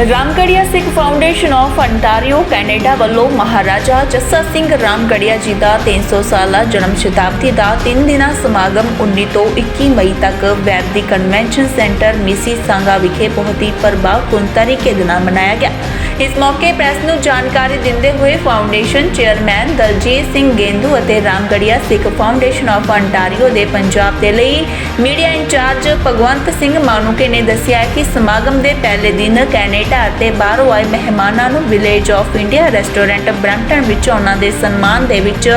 Ramgarhia Sikh foundation of Ontario Canada ਵੱਲੋਂ ਮਹਾਰਾਜਾ ਜੱਸਾ ਸਿੰਘ ਰਾਮਗੜੀਆ ਜੀ ਦਾ 300 ਸਾਲਾ ਜਨਮ ਸ਼ਤਾਬਦੀ ਦਾ 3 ਦਿਨਾਂ ਸਮਾਗਮ 19 ਤੋਂ 21 ਮਈ ਤੱਕ ਵੈਦਿਕ ਕਨਵੈਨਸ਼ਨ ਸੈਂਟਰ ਮਿਸੀ ਸੰਗਾ ਵਿਖੇ ਬਹੁਤ ਹੀ ਪ੍ਰਭਾਵਪੂਰਨ ਤਰੀਕੇ ਦੇ ਨਾਲ ਮਨਾਇਆ ਗਿਆ। ਇਸ ਮੌਕੇ ਪ੍ਰੈਸ ਨੂੰ ਜਾਣਕਾਰੀ ਦਿੰਦੇ ਹੋਏ ਫਾਊਂਡੇਸ਼ਨ ਚੇਅਰਮੈਨ ਦਲਜੀਤ ਸਿੰਘ ਗੇਂਦੂ ਅਤੇ Ramgarhia Sikh foundation of Ontario ਦੇ ਪੰਜਾਬ ਦੇ ਲਈ ਮੀਡੀਆ ਇੰਚਾਰਜ ਭਗਵੰਤ ਸਿੰਘ ਮਾਨੂਕੇ ਨੇ ਦੱਸਿਆ ਕਿ ਸਮਾਗਮ ਦੇ ਪਹਿਲੇ ਦਿਨ ਕੈਨੇਡਾ ਅਤੇ ਬਾਹਰੋਂ ਆਏ ਮਹਿਮਾਨਾਂ ਨੂੰ village of India restaurant Brampton ਵਿੱਚ ਉਹਨਾਂ ਦੇ ਸਨਮਾਨ ਦੇ ਵਿੱਚ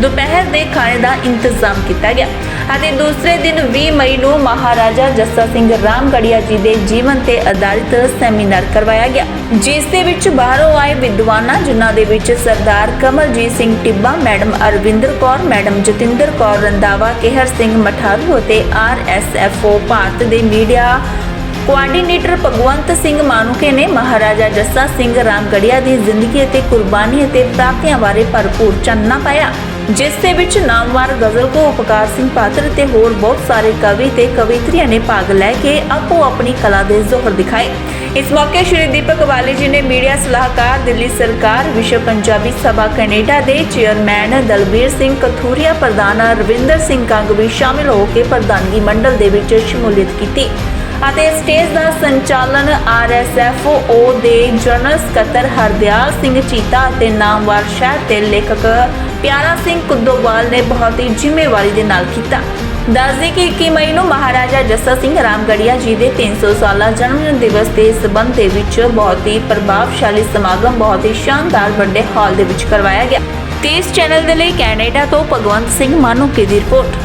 ਦੁਪਹਿਰ ਦੇ ਖਾਣੇ ਦਾ ਇੰਤਜ਼ਾਮ ਕੀਤਾ ਗਿਆ। ਅਤੇ ਦੂਸਰੇ ਦਿਨ 20 ਮਈ ਨੂੰ ਮਹਾਰਾਜਾ ਜੱਸਾ ਸਿੰਘ ਰਾਮਗੜੀਆ ਜੀ ਦੇ ਜੀਵਨ ਤੇ ਆਧਾਰਿਤ ਸੈਮੀਨਾਰ ਕਰਵਾਇਆ ਗਿਆ, ਜਿਸ ਦੇ ਵਿੱਚ ਬਾਹਰੋਂ ਆਏ ਵਿਦਵਾਨਾਂ, ਜਿਨ੍ਹਾਂ ਦੇ ਵਿੱਚ ਸਰਦਾਰ ਕਮਲਜੀਤ ਸਿੰਘ ਟਿੱਬਾ, ਮੈਡਮ ਅਰਵਿੰਦਰ ਕੌਰ, ਮੈਡਮ ਜਤਿੰਦਰ ਕੌਰ ਰੰਦਾਵਾ ਕੇਹਰ ਸਿੰਘ ਮਠਾਰੂ ਅਤੇ ਆਰਐਸਐਫਓ ਭਾਰਤ ਦੇ ਮੀਡੀਆ ਕੋਆਰਡੀਨੇਟਰ ਭਗਵੰਤ ਸਿੰਘ ਮਾਨੂਕੇ ਨੇ ਮਹਾਰਾਜਾ ਜੱਸਾ ਸਿੰਘ ਰਾਮਗੜੀਆ ਦੀ ਜ਼ਿੰਦਗੀ ਅਤੇ ਕੁਰਬਾਨੀ ਅਤੇ ਪ੍ਰਾਪਤੀਆਂ ਬਾਰੇ ਭਰਪੂਰ ਚਾਨਣਾ ਪਾਇਆ, ਜਿਸ ਦੇ ਵਿੱਚ ਨਾਮਵਾਰ ਗਜ਼ਲਗੋ ਉਪਕਾਰ ਸਿੰਘ ਪਾਤਰ ਤੇ ਹੋਰ ਬਹੁਤ ਸਾਰੇ ਕਵੀ ਤੇ ਕਵਿਤਰੀਆਂ ਨੇ ਭਾਗ ਲੈ ਕੇ ਆਪੋ ਆਪਣੀ ਕਲਾ ਦੇ ਜ਼ੋਹਰ ਦਿਖਾਏ। ਇਸ ਮੌਕੇ ਸ਼੍ਰੀ ਦੀਪਕ ਵਾਲੀ ਜੀ ਨੇ ਮੀਡੀਆ ਸਲਾਹਕਾਰ ਦਿੱਲੀ ਸਰਕਾਰ, ਵਿਸ਼ਵ ਪੰਜਾਬੀ ਸਭਾ ਕੈਨੇਡਾ ਦੇ ਚੇਅਰਮੈਨ ਦਲਬੀਰ ਸਿੰਘ ਕਥੂਰੀਆ, ਪ੍ਰਧਾਨ ਰਵਿੰਦਰ ਸਿੰਘ ਕੰਗ ਵੀ ਸ਼ਾਮਿਲ ਹੋ ਕੇ ਪ੍ਰਧਾਨਗੀ ਮੰਡਲ ਦੇ ਵਿੱਚ ਸ਼ਮੂਲੀਅਤ ਕੀਤੀ ਅਤੇ ਸਟੇਜ ਦਾ ਸੰਚਾਲਨ ਆਰਐਸਐਫਓ ਦੇ ਜਨਰਲ ਸਕੱਤਰ ਹਰਦਿਆਲ ਸਿੰਘ ਚੀਤਾ ਅਤੇ ਨਾਮਵਾਰ ਸ਼ਹਿਰ ਦੇ ਲੇਖਕ ਪਿਆਰਾ ਸਿੰਘ ਕੁੱਦੋਵਾਲ ਨੇ ਬਹੁਤ ਹੀ ਜ਼ਿੰਮੇਵਾਰੀ ਦੇ ਨਾਲ ਕੀਤਾ। ਦੱਸਦੇ ਕਿ 21 ਮਈ ਨੂੰ ਮਹਾਰਾਜਾ ਜੱਸਾ ਸਿੰਘ ਰਾਮਗੜੀਆ ਜੀ ਦੇ 300 ਸਾਲਾ ਜਨਮ ਦਿਵਸ ਦੇ ਸਬੰਧ ਦੇ ਵਿੱਚ ਬਹੁਤ ਹੀ ਪ੍ਰਭਾਵਸ਼ਾਲੀ ਸਮਾਗਮ, ਬਹੁਤ ਹੀ ਸ਼ਾਨਦਾਰ ਵੱਡੇ ਹਾਲ ਦੇ ਵਿੱਚ ਕਰਵਾਇਆ ਗਿਆ। ਤੇਜ਼ ਚੈਨਲ ਦੇ ਲਈ ਕੈਨੇਡਾ ਤੋਂ ਭਗਵੰਤ ਸਿੰਘ ਮਾਨੂਕੇ ਦੀ ਰਿਪੋਰਟ।